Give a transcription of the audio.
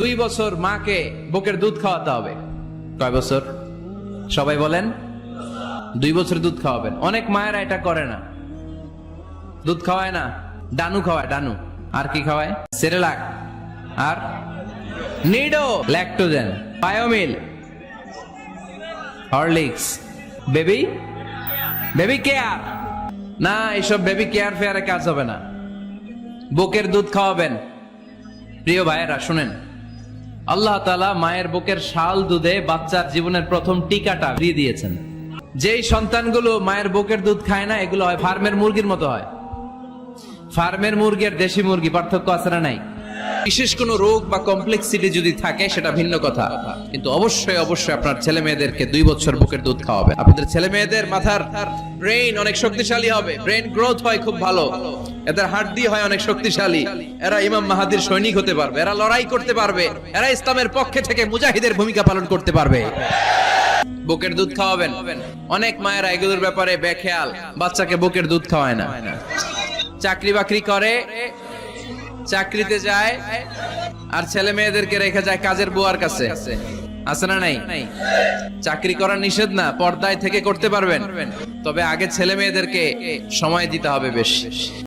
দুই বছর মাকে বুকের দুধ খাওয়াতে হবে। কয় বছর? সবাই বলেন, দুই বছর দুধ খাওয়াবেন। অনেক মায়েরা এটা করে না। দুধ খাওয়ায় না, ডানু খাওয়ায়, ডানু। আর কি খাওয়ায়? সেরেলাক। আর? Nido, Lactogen Biomil Horlicks. Baby? Baby care. না, এসব বেবি কেয়ার ফেয়ারে কাজ হবে না। বুকের দুধ খাওয়াবেন। প্রিয় ভাইয়েরা, শুনেন। আল্লাহ তালা মায়ের বুকের শাল দুধে বাচ্চার জীবনের প্রথম টিকাটা দিয়ে দিয়েছেন। যেই সন্তানগুলো মায়ের বুকের দুধ খায় না, এগুলো হয় ফার্মের মুরগির মতো হয়। ফার্মের মুরগি আর দেশি মুরগি, পার্থক্য আছে না নাই? বিশেষ কোনো রোগ বা কমপ্লেক্সিটি যদি থাকে, সেটা ভিন্ন কথা। কিন্তু অবশ্যই অবশ্যই আপনার ছেলে মেয়েদেরকে দুই বছর বুকের দুধ খাওয়াবে আপনাদের ছেলে মেয়েদের মাথার ব্রেইন অনেক শক্তিশালী হবে। ব্রেন গ্রোথ হয় খুব ভালো। এদের হাড্ডি হয় অনেক শক্তিশালী। এরা ইমাম মাহাদির সৈনিক হতে পারবে। এরা লড়াই করতে পারবে। এরা ইসলামের পক্ষে থেকে মুজাহিদের ভূমিকা পালন করতে পারবে। বুকের দুধ খাওয়াবেন। অনেক মায়েরা এগুলোর ব্যাপারে বেখেয়াল। বাচ্চাকে বুকের দুধ খাওয়ায় না। চাকরি বাকরি করে। চাকরিতে যায় আর ছেলে মেয়েদেরকে রেখে যায় কাজের বুয়ার কাছে। আছে না নাই? চাকরি করা নিষেধ না পর্দায় থেকে করতে পারবেন। তবে আগে ছেলে মেয়েদেরকে সময় দিতে হবে বেশ।